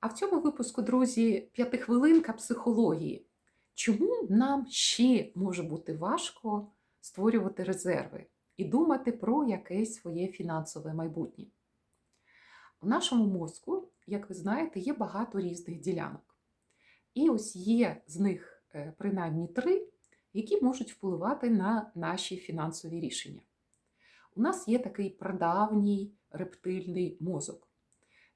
А в цьому випуску, друзі, п'ятихвилинка психології. Чому нам ще може бути важко створювати резерви і думати про якесь своє фінансове майбутнє? У нашому мозку, як ви знаєте, є багато різних ділянок. І ось є з них е, принаймні три, які можуть впливати на наші фінансові рішення. У нас є такий прадавній рептильний мозок.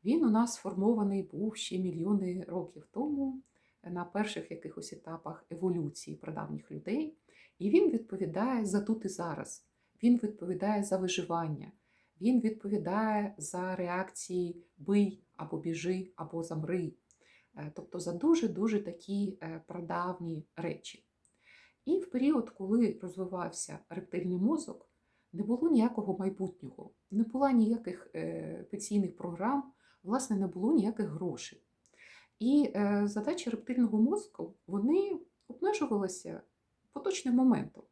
Він у нас сформований був ще мільйони років тому на перших якихось етапах еволюції прадавніх людей. І він відповідає за тут і зараз. Він відповідає за виживання, він відповідає за реакції бий або біжи, або замри. Е, Тобто за дуже-дуже такі е, прадавні речі. І в період, коли розвивався рептильний мозок, не було ніякого майбутнього, не було ніяких е, пенсійних програм, власне, не було ніяких грошей. І е, задачі рептильного мозку вони обмежувалися поточним моментом.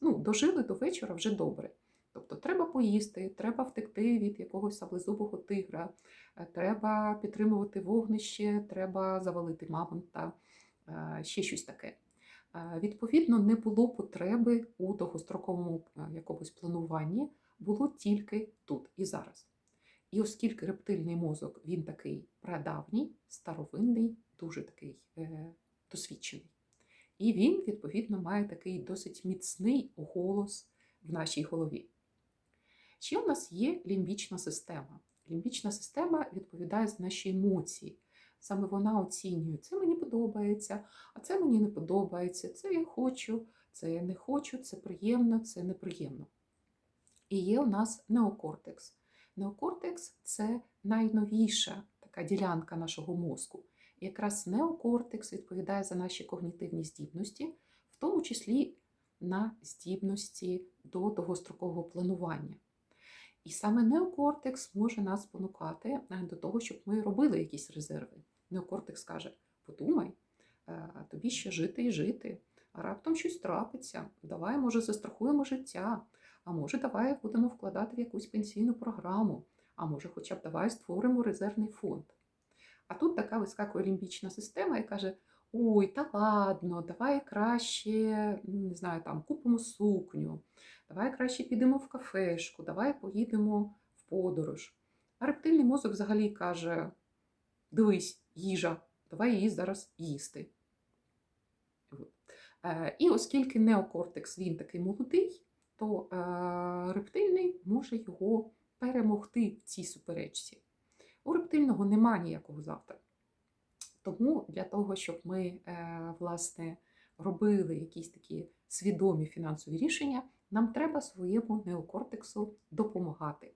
Ну, дожили до вечора вже добре. Тобто треба поїсти, треба втекти від якогось саблезубого тигра, е, треба підтримувати вогнище, треба завалити мамонта, е, ще щось таке. Е, Відповідно, не було потреби у довгостроковому якомусь плануванні, було тільки тут і зараз. І оскільки рептильний мозок він такий прадавній, старовинний, дуже такий е, досвідчений. І він, відповідно, має такий досить міцний голос в нашій голові. Ще у нас є лімбічна система. Лімбічна система відповідає за наші емоції. Саме вона оцінює, це мені подобається, а це мені не подобається, це я хочу, це я не хочу, це приємно, це неприємно. І є у нас неокортекс. Неокортекс це найновіша така ділянка нашого мозку. Якраз неокортекс відповідає за наші когнітивні здібності, в тому числі на здібності до довгострокового планування. І саме неокортекс може нас спонукати е, до того, щоб ми робили якісь резерви. Неокортекс каже: подумай, е, тобі ще жити і жити, а раптом щось трапиться. Давай, може, застрахуємо життя, а може, давай будемо вкладати в якусь пенсійну програму, а може, хоча б давай створимо резервний фонд. А тут така вискакує лімбічна система і каже: ой, та ладно, давай краще не знаю, там, купимо сукню, давай краще підемо в кафешку, давай поїдемо в подорож. А рептильний мозок взагалі каже: дивись, їжа, давай її зараз їсти. Е, І оскільки неокортекс він такий молодий, то е, рептильний може його перемогти в цій суперечці. У рептильного нема ніякого завтра. Тому для того, щоб ми е, власне робили якісь такі свідомі фінансові рішення, нам треба своєму неокортексу допомагати.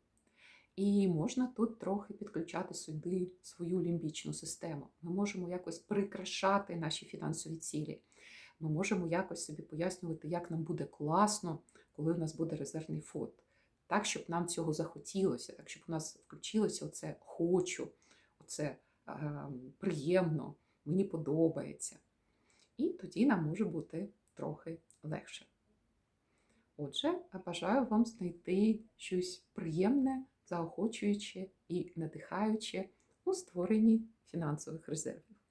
І можна тут трохи підключати сюди свою лімбічну систему. Ми можемо якось прикрашати наші фінансові цілі. Ми можемо якось собі пояснювати, як нам буде класно, коли у нас буде резервний фонд. Так, щоб нам цього захотілося, так, щоб у нас включилося оце хочу, оце е, приємно, мені подобається. І тоді нам може бути трохи легше. Отже, бажаю вам знайти щось приємне, заохочуюче і надихаюче у створенні фінансових резервів.